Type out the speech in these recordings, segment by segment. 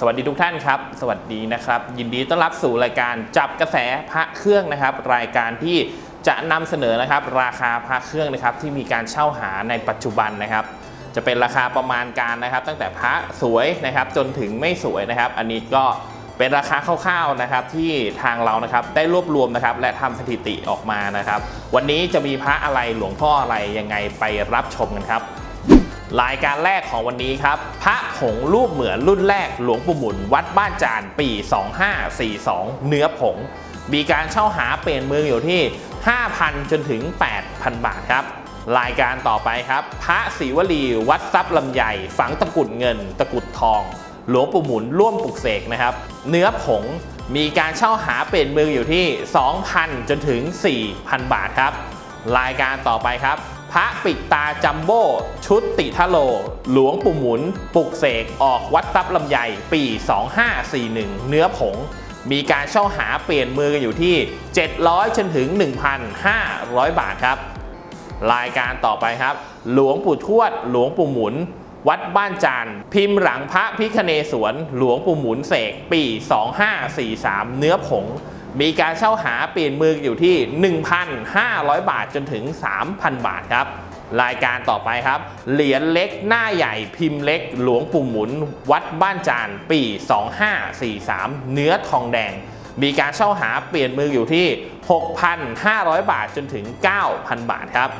สวัสดีทุกท่านครับ สวัสดีนะครับ ยินดีต้อนรับสู่รายการจับกระแสพระเครื่องนะครับ รายการที่จะนำเสนอนะครับ ราคาพระเครื่องนะครับ ที่มีการเช่าหาในปัจจุบันนะครับ จะเป็นราคาประมาณการนะครับ ตั้งแต่พระสวยนะครับ จนถึงไม่สวยนะครับ อันนี้ก็เป็นราคาคร่าวๆนะครับที่ทางเรานะครับได้รวบรวมนะครับ และทำสถิติออกมานะครับ วันนี้จะมีพระอะไรหลวงพ่ออะไรยังไงไปรับชมกันครับ รายการแรกของวันนี้ครับ พระผงรูปเหมือนรุ่นแรกหลวงปู่หมุน วัดบ้านจานปี 2542 เนื้อผง มีการเช่าหาเปลี่ยนมืออยู่ที่ 5,000 จนถึง 8,000 บาทครับ รายการต่อไปครับ พระศรีวลีวัดทรัพย์ลำไยฝังตะกุดเงิน ตะกุดทอง หลวงปู่หมุนร่วมปลุกเสกนะครับ เนื้อผงมีการเช่าหาเปลี่ยนมืออยู่ที่ 2,000 จนถึง 4,000 บาทครับ รายการต่อไปครับ พระปิดตาจัมโบ้ชุดติทะโล หลวงปู่หมุนปลุกเสกออกวัดทรัพย์ลำไยปี 2541 เนื้อผง มีการเช่าหาเปลี่ยนมือกันอยู่ที่ 700จนถึง 1,500 บาทครับ รายการต่อไปครับ หลวงปู่ทวด หลวงปู่หมุน วัดบ้านจานพิมพ์หลังพระพิคเนศวรหลวงปู่หมุนเสกปี 2543 เนื้อผง มีการเช่าหาเปลี่ยนมืออยู่ที่ 1,500 บาทจนถึง 3,000 บาทครับ รายการต่อไปครับ เหรียญเล็กหน้าใหญ่พิมพ์เล็ก หลวงปู่หมุน วัดบ้านจานปี 2543 เนื้อทองแดง มีการเช่าหาเปลี่ยนมืออยู่ที่ 6,500 บาทจนถึง 9,000 บาทครับ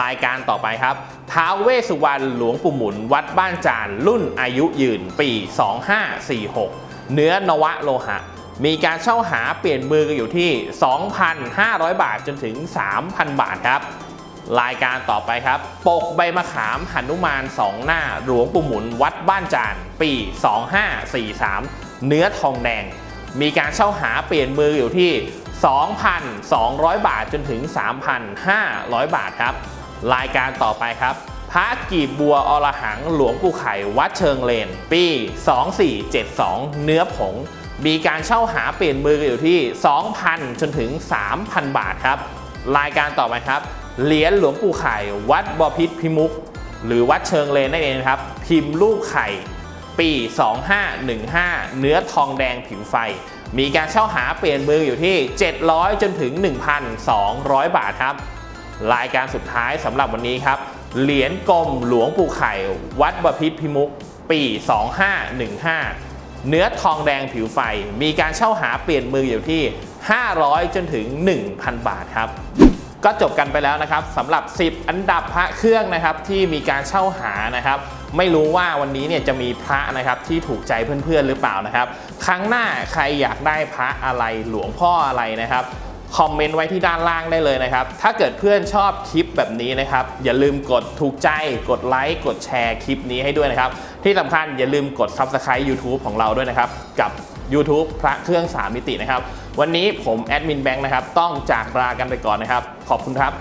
รายการต่อไปครับ ท้าวเวสุวรรณหลวงปู่หมุน วัดบ้านจานรุ่นอายุยืนปี 2546 เนื้อนวะโลหะ มีการเช่าหาเปลี่ยนมือกันอยู่ที่ 2,500 บาทจนถึง 3,000 บาทครับ รายการต่อไปครับ ปกใบมะขามหนุมานสองหน้าหลวงปู่หมุนวัดบ้านจาน ปี 2543 เนื้อทองแดง มีการเช่าหาเปลี่ยนมืออยู่ที่ 2,200 บาทจนถึง 3,500 บาทครับ รายการต่อไปครับพระกีบบัวอรหังหลวงปู่ไข่วัดเชิงเลน ปี 2472 เนื้อผง มีการเช่าหาเปลี่ยนมือกันอยู่ที่ 2,000 จนถึง 3,000 บาทครับ รายการต่อไปครับ เหรียญหลวงปู่ไข่ วัดบพิษพิมุก หรือวัดเชิงเลนนั่นเองครับ พิมพ์ลูกไข่ ปี 2515 เนื้อทองแดงผิวไฟ มีการเช่าหาเปลี่ยนมืออยู่ที่ 700 จนถึง 1,200 บาทครับ รายการสุดท้ายสำหรับวันนี้ครับ เหรียญกลมหลวงปู่ไข่ วัดบพิษพิมุก ปี 2515 เนื้อทองแดงผิวไฟ มีการเช่าหาเปลี่ยนมืออยู่ที่ 500 จนถึง 1,000 บาทครับ ก็จบกันไปแล้วนะครับสำหรับ 10 อันดับพระเครื่องนะครับที่มีการเช่าหานะครับไม่รู้ว่าวันนี้เนี่ยจะมีพระนะครับที่ถูกใจเพื่อนๆหรือเปล่านะครับ ครั้งหน้าใครอยากได้พระอะไรหลวงพ่ออะไรนะครับ คอมเมนต์ไว้ที่ด้านล่างได้เลยนะครับ ถ้าเกิดเพื่อนชอบคลิปแบบนี้นะครับ อย่าลืมกดถูกใจ กดไลค์ กดแชร์คลิปนี้ให้ด้วยนะครับ ที่สำคัญอย่าลืมกด Subscribe YouTube ของเราด้วยนะครับ กับ YouTube พระเครื่อง 3 มิตินะครับ วันนี้ผมแอดมินแบงค์นะครับ ต้องจากลากันไปก่อนนะครับ ขอบคุณครับ